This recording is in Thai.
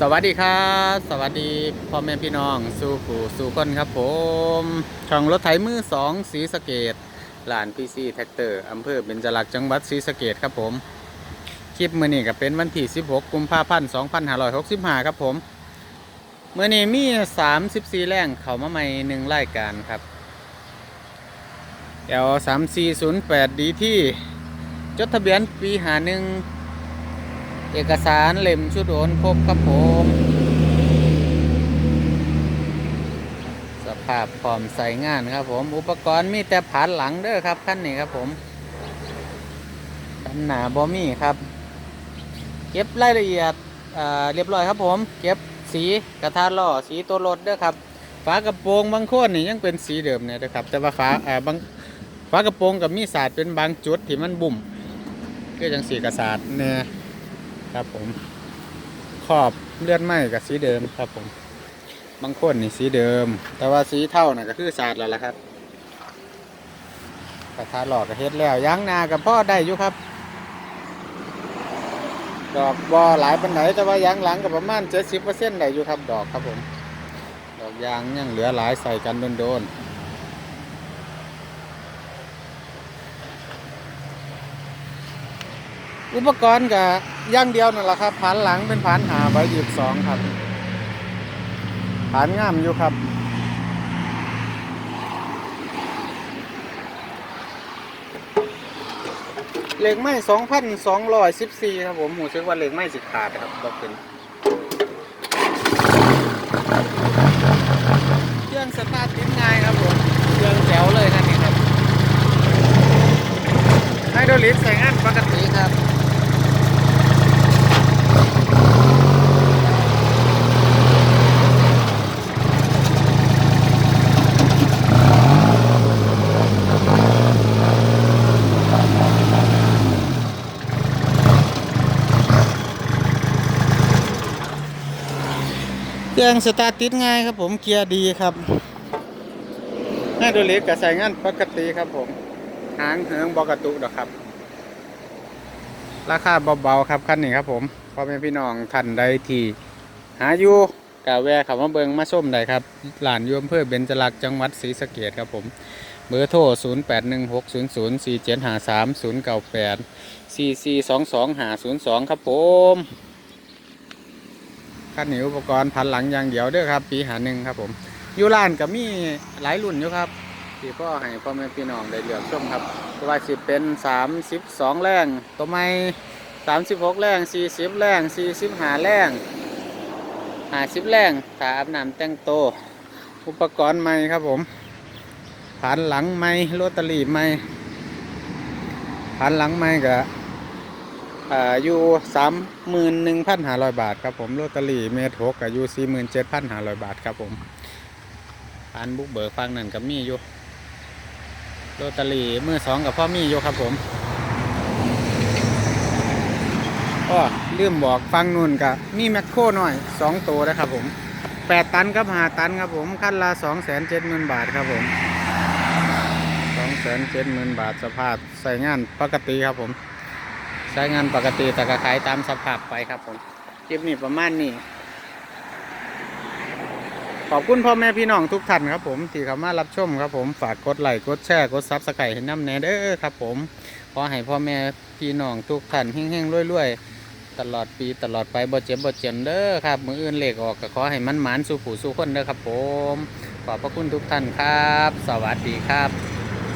สวัสดีครับ สวัสดีพ่อแม่พี่น้อง สู่ผู้สู่คนครับผม ช่องรถไถมือสองสีสะเกตลานพีซีแท็กเตอร์อำเภอเบญจลักษณ์จังหวัดศรีสะเกดครับผม คลิปมือนี้ก็เป็นวันที่ 16 กุมภาพันธ์ 2565 ครับผมเมื่อนี้มี 34 แรงเขามาใหม่หนึ่งรายการครับ L 3 4 0 8 ดีที่ จดทะเบียนปีหาหนึ่ง เอกสารเล่มชุดโอนครบครับผม สภาพพร้อมใส่งานครับผม อุปกรณ์มีแต่ผานหลังเด้อครับขั้นนี้ครับผมกันหนาบอมี่ครับ เก็บรายละเอียดอ่าเรียบร้อยครับผม เก็บสีกระทะล้อสีตัวรถเด้อครับฝากระโปรงบางคนนี่ยังเป็นสีเดิมเนี่ยนะครับ แต่ว่าฝาอ่าบางฝากระโปรงกับมีสาดเป็นบางจุดที่มันบุ่มก็ยังสีกระสาดเนี่ย ครับผม ขอบเลื่อนไม้กับสีเดิมครับผม บางคนนี่สีเดิม แต่ว่าสีเท่าน่ะก็คือสาดแล้วล่ะครับกระทะหลอกก็เฮ็ดแล้วยางนากับพ่อได้อยู่ครับดอกบอหลายปันไหนแต่ว่ายางหลังก็ประมาณเจ็ดสิบเปอร์เซ็นต์ได้อยู่ครับดอกครับผม ดอกยางยังเหลือหลายใส่กันโดนๆ อุปกรณ์กับย่างเดียวนั่นแหละครับผานหลังเป็นผานหาใบหยิบสองครับผานงามอยู่ครับเหล็กไม้สองพันสองร้อยสิบสี่ครับผมหูเชื่อว่าเหล็กไม้สิขาดครับบอกเป็นเครื่องสตาร์ทติดง่ายครับผมเครื่องแจ๋วเลยคันนี้ครับไฮโดรลิกใส่งานปกติครับ เครื่องสตาร์ทติดง่ายครับผมเกียร์ดีครับไฮโดรลิกก็ใส่งานปกติครับผมหางเหิงบอกระตุดอกครับ ราคาเบาๆครับคันนี้ครับผมพ่อแม่พี่น้องท่านใดที่หาอยู่กะแวะเขามาเบิงมาส้มได้ครับหลานยูอำเภอเบญจลักษ์จังหวัดศรีสะเกดครับผมเบอร์โทร 0 8 1 6 0 0 4 7 5 3 0 9 8 4 4 2 2 5 0 2 ครับผม คันนี้อุปกรณ์พันหลังอย่างเดียวเด้อครับ ปีหาหนึ่งครับผมอยู่ร้านก็มีหลายรุ่นอยู่ครับที่พ่อให้พ่อแม่พี่น้องได้เลือกชมครับก็ว่าสิเป็น 32 แรงตัวไม่36 แรง 40 แรง 45 แรง50 แรงถ้าอาบน้ำแต่งโต อุปกรณ์ใหม่ครับผมผานหลังใหม่โรตารี่ใหม่ผานหลังใหม่ก็ อ่าอยู่31,500บาทครับผมโรตารี่เมตรหกก็อยู่47,500บาทครับผมอันบุกเบิกฟังนั่นกับมีอยู่โรตารี่มือสองกับพ่อมีอยู่ครับผมอ้อลืมบอกฟังนู่นกับมีแมคโครหน่อยสองตัวนะครับผมแปดตันกับห้าตันครับผมคันละสองแสนเจ็ดหมื่นบาทครับผมสองแสนเจ็ดหมื่นบาทสภาพใส่งานปกติครับผม ใช้งานปกติแต่ก็ขายตามสภาพไปครับผมคลิปนี้ประมาณนี้ ขอบคุณพ่อแม่พี่น้องทุกท่านครับผมที่เข้ามารับชมครับผมฝากกดไลค์กดแชร์กดซับสไครต์ให้น้ำแน่เด้อครับผมขอให้พ่อแม่พี่น้องทุกท่านเฮงๆรวยๆตลอดปีตลอดไปบ่เจ็บบ่เจ็บเด้อครับ มืออื่นเหลขออกก็ขอให้มันหมานสู่ผู้สู่คนเด้อครับผม ขอบพระคุณทุกท่านครับ สวัสดีครับ